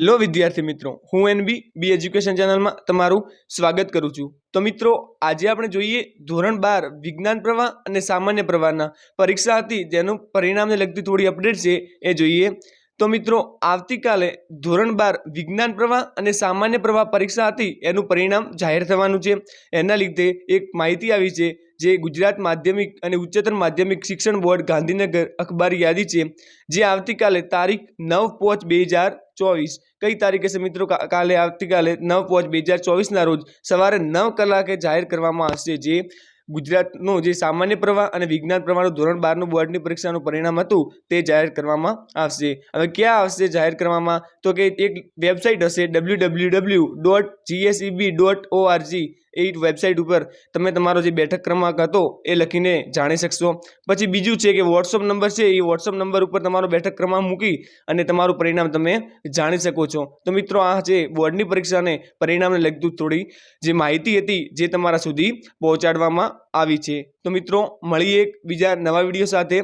લો વિદ્યાર્થી મિત્રો, હું એનબી, બી એજ્યુકેશન ચેનલમાં તમારું સ્વાગત કરું છું. તો મિત્રો, આજે આપણે જોઈએ ધોરણ બાર, વિજ્ઞાન પ્રવાહ અને સામાન્ય પ્રવાહના પરીક્ષા હતી, જેનું પરિણામને લગતી થોડી અપડેટ છે, એ જોઈએ. તો મિત્રો, આવતીકાલે ધોરણ બાર, વિજ્ઞાન પ્રવાહ અને સામાન્ય પ્રવાહ પરીક્ષા હતી, એનું પરિણામ જાહેર થવાનું છે. એના લીધે એક માહિતી આવી છે, જે ગુજરાત માધ્યમિક અને ઉચ્ચતર માધ્યમિક શિક્ષણ બોર્ડ ગાંધીનગર અખબાર યાદી છે, જે આવતીકાલે તારીખ નવ પાંચ બે હજાર ચોવીસ. કઈ તારીખે છે મિત્રો? કાલે, આવતીકાલે નવ પાંચ બે હજાર ચોવીસના રોજ સવારે નવ કલાકે જાહેર કરવામાં આવશે જે ગુજરાતનું જે સામાન્ય પ્રવાહ અને વિજ્ઞાન પ્રવાહનું ધોરણ બારનું બોર્ડની પરીક્ષાનું પરિણામ હતું તે જાહેર કરવામાં આવશે. હવે ક્યાં આવશે જાહેર કરવામાં? તો કે એક વેબસાઇટ હશે W W W dot GSEB dot ORG એ વેબસાઇટ ઉપર તમે તમારો જે બેઠક ક્રમાંક હતો એ લખીને જાણી શકશો. પછી બીજું છે કે વોટ્સઅપ નંબર છે, એ વોટ્સઅપ નંબર ઉપર તમારો બેઠક ક્રમાંક મૂકી અને તમારું પરિણામ તમે જાણી શકો છો. તો મિત્રો, આ જે બોર્ડની પરીક્ષાને પરિણામને લગતું થોડી જે માહિતી હતી જે તમારા સુધી પહોંચાડવામાં આવી છે. તો મિત્રો, મળીએ એક બીજા નવા વીડિયો સાથે.